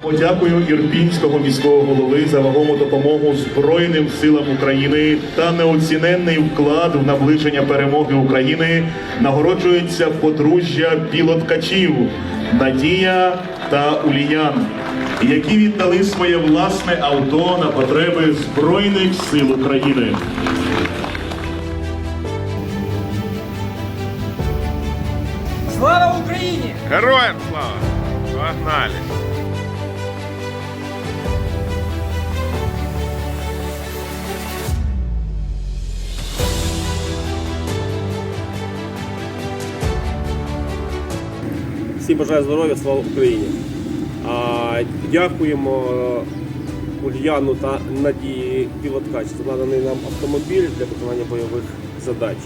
Подякую ірпінського міського голови за вагому допомогу Збройним силам України та неоціненний вклад в наближення перемоги України нагороджується подружжя білоткачів Надія та Уліян, які віддали своє власне авто на потреби Збройних сил України. Слава Україні! Героям слава! Погнали! Всім бажаю здоров'я, слава Україні. А, дякуємо Ульяну та Надії Пілоткач за наданий нам автомобіль для виконання бойових задач.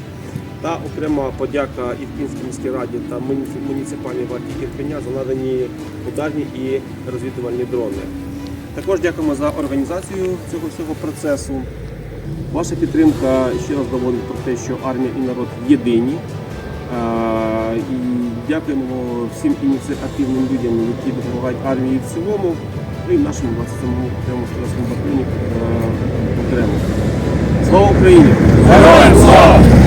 Та окрема подяка Ірпінській міській раді та муніципальній варті Ірпеня за надані ударні і розвідувальні дрони. Також дякуємо за організацію цього всього процесу. Ваша підтримка ще раз доводить про те, що армія і народ єдині. І дякуємо всім ініціативним людям, які допомагають армії в цілому, і нашому 27-му окремому стрілецькому батальйоні е, окремо. Слава Україні! Героям слава!